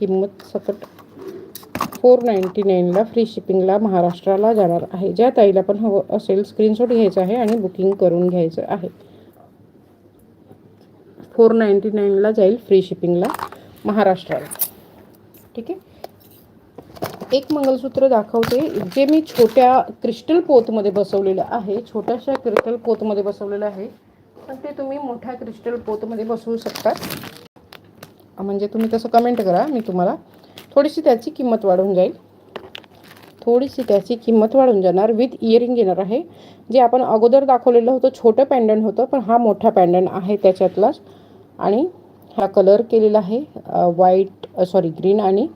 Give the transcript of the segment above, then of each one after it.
किंमत सकट four ninety नाईनला फ्री शिपिंगला महाराष्ट्राला जाणार आहे. ज्या ताईला पण हवं असेल स्क्रीनशॉट घ्यायचा आहे आणि बुकिंग करून घ्यायचं आहे. फोर नाईंटी नाईनला जाईल फ्री शिपिंगला महाराष्ट्राला. ठीक आहे? एक मंगलसूत्र दाखवते. जे मी छोट्या क्रिस्टल पोतमध्ये बसवलेलं आहे छोट्याशा क्रिस्टल पोतमध्ये बसवलेलं आहे पण ते तुम्ही मोठ्या क्रिस्टल पोतमध्ये बसवू शकता. म्हणजे तुम्ही तसं कमेंट करा मी तुम्हाला थोडीशी त्याची किंमत वाढून जाईल. थोडीशी त्याची किंमत वाढून जाणार विथ इयरिंग येणार आहे. जे आपण अगोदर दाखवलेलं होतं छोटं पॅन्डंट होतं पण हा मोठा पॅन्डंट आहे त्याच्यातलाच. आणि हा कलर केलेला आहे व्हाईट सॉरी ग्रीन आणि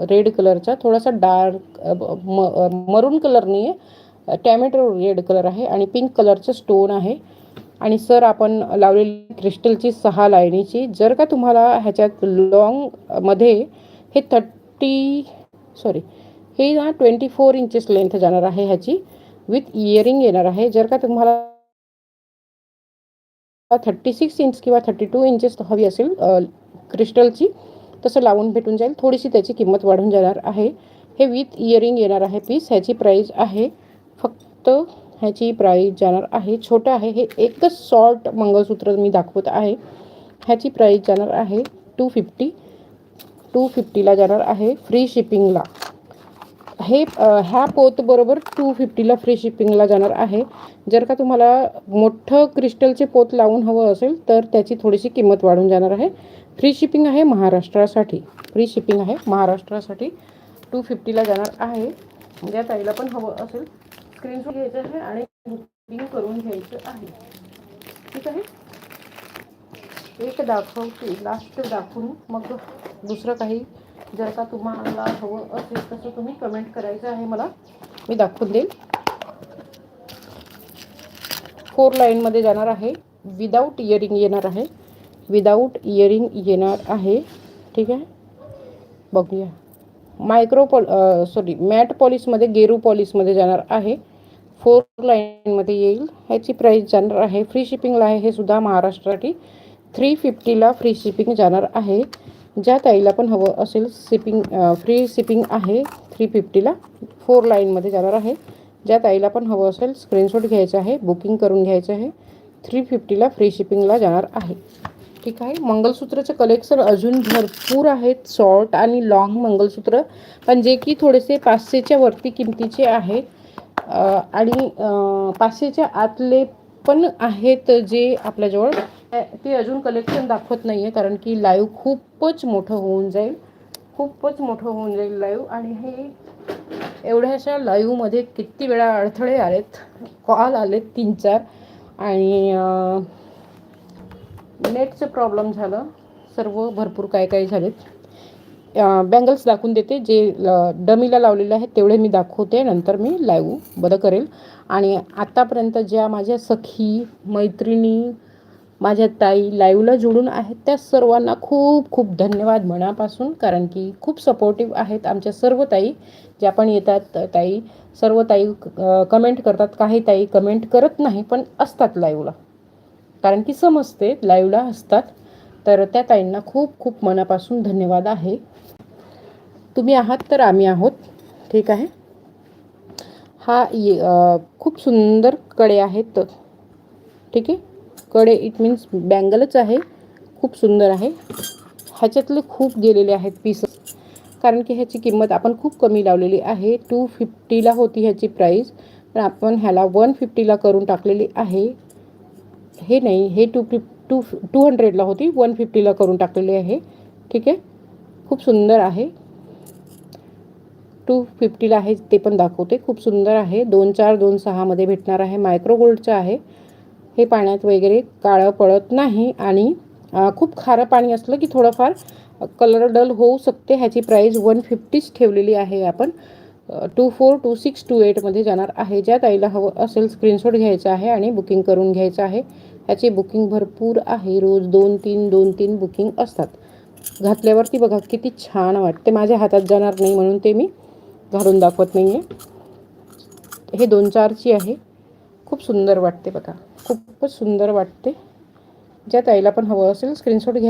रेड कलरचा थोडासा डार्क म मरून कलर नाही आहे टॅमॅटो रेड कलर आहे आणि पिंक कलरचं स्टोन आहे. आणि सर आपण लावलेली क्रिस्टलची सहा लाईनीची जर का तुम्हाला ह्याच्यात लॉंगमध्ये हे थर्टी सॉरी हे ना ट्वेंटी फोर इंचेस लेंथ जाणार आहे ह्याची विथ इयरिंग येणार आहे. जर का तुम्हाला थर्टी सिक्स इंच किंवा थर्टी टू इंचेस हवी असेल क्रिस्टलची तसं लावून भेटून जाईल. थोडीशी त्याची किंमत वाढून जाणार आहे. हे विथ इयरिंग येणार आहे पीस ह्याची प्राईज आहे फक्त ह्याची प्राईज जाणार आहे छोटं आहे हे एकच सॉर्ट मंगळसूत्र मी दाखवत आहे. ह्याची प्राईज जाणार आहे टू फिफ्टी टू फिफ्टीला जाणार आहे फ्री शिपिंगला हे ह्या पोतबरोबर टू फिफ्टीला फ्री शिपिंगला जाणार आहे. जर का तुम्हाला मोठं क्रिस्टलचे पोत लावून हवं असेल तर त्याची थोडीशी किंमत वाढून जाणार आहे. फ्री शिपिंग आहे महाराष्ट्रासाठी. फ्री शिपिंग आहे महाराष्ट्रासाठी टू फिफ्टीला जाणार आहे. म्हणजे ज्या ताईला पण हवं असेल. स्क्रीनशॉट घ्यायचं आहे आणि बुकिंग करून घ्यायचं आहे. ठीक आहे? एक दाखवते लास्ट दाखवून. मग दुसरं काही जर का तुम्हाला हवं असेल तसं तुम्ही कमेंट करायचं आहे मला. मी दाखवून देईल. फोर लाईनमध्ये जाणार आहे. विदाऊट इयरिंग येणार आहे. विदाऊट इयरिंग येणार आहे. ठीक आहे? बघूया. मायक्रो पॉल सॉरी मॅट पॉलिशमध्ये गेरू पॉलिशमध्ये जाणार आहे. फोर लाईनमध्ये येईल. ह्याची प्राईस जाणार आहे. फ्री शिपिंगला आहे हे सुद्धा महाराष्ट्रासाठी थ्री फिफ्टीला फ्री शिपिंग जाणार आहे. ज्या ताईला पण हवं असेल शिपिंग फ्री शिपिंग आहे थ्री फिफ्टीला फोर लाईनमध्ये जाणार आहे. ज्या ताईला पण हवं असेल स्क्रीनशॉट घ्यायचं आहे बुकिंग करून घ्यायचं आहे थ्री फिफ्टीला फ्री शिपिंगला जाणार आहे. ठीक आहे? मंगलसूत्राचं कलेक्शन अजून भरपूर आहेत. शॉर्ट आणि लाँग मंगलसूत्र. पण जे की थोडेसे पाचशेच्या वरती किमतीचे आहेत. आणि पाचशेच्या आतले पण आहेत जे आपल्याजवळ. ते अजून कलेक्शन दाखवत नाही आहे कारण की लाईव्ह खूपच मोठं होऊन जाईल. खूपच मोठं होऊन जाईल लाईव्ह आणि हे एवढ्याशा लाईव्हमध्ये किती वेळा अडथळे आलेत कॉल आलेत तीन चार. आणि नेटचं प्रॉब्लेम झालं. सर्व भरपूर काय काय झालेत. बँगल्स दाखवून देते. जे डमीला लावलेले आहेत तेवढे मी दाखवते. नंतर मी लाईव्ह बरं करेल. आणि आत्तापर्यंत ज्या माझ्या सखी मैत्रिणी माझ्या ताई लाईव्हला जोडून आहेत त्या सर्वांना खूप खूप धन्यवाद मनापासून. कारण की खूप सपोर्टिव्ह आहेत आमच्या सर्व ताई. ज्या पण येतात ताई सर्व ताई कमेंट करतात. काही ताई कमेंट करत नाही पण असतात लाईव्हला कारण की समजते लाईव्हला असतात. तर त्या ताईंना खूप खूप मनापासून धन्यवाद आहे. तुम्ही आहात तर आम्ही आहोत. ठीक आहे? हा ये खूप सुंदरकडे आहेत. ठीक आहे? कडे इट मीन्स बँगलच आहे. खूप सुंदर आहे. ह्याच्यातले खूप गेलेले आहेत पीसेस कारण की ह्याची किंमत आपण खूप कमी लावलेली आहे. टू फिफ्टीला होती ह्याची प्राईस पण आपण ह्याला वन फिफ्टीला करून टाकलेली आहे. हे नाही हे टू फिफ्टी टू टू हंड्रेडला होती. वन फिफ्टीला करून टाकलेली आहे. ठीक आहे? खूप सुंदर आहे. टू फिफ्टीला आहे ते पण दाखवते. खूप सुंदर आहे. दोन चार दोन सहामध्ये भेटणार आहे. मायक्रो गोल्डचं आहे. हे पाण्यात वगैरे काळं पडत नाही आणि खूप खारं पाणी असलं की थोडंफार कलर डल होऊ शकते. ह्याची प्राईज वन फिफ्टीच ठेवलेली आहे आपण. Two four two six two एटमध्ये जाणार आहे. ज्या ताईला हवं असेल स्क्रीनशॉट घ्यायचा आहे आणि बुकिंग करून घ्यायचं आहे. ह्याची बुकिंग भरपूर आहे. रोज दोन तीन दोन तीन बुकिंग असतात. घातल्यावरती बघा किती छान वाटते. माझ्या हातात जाणार नाही म्हणून ते मी घालून दाखवत नाही आहे हे दोन चारची आहे. खूप सुंदर वाटते बघा. खूपच सुंदर वाटते. ज्या ताईला पण हवं असेल स्क्रीनशॉट घ्या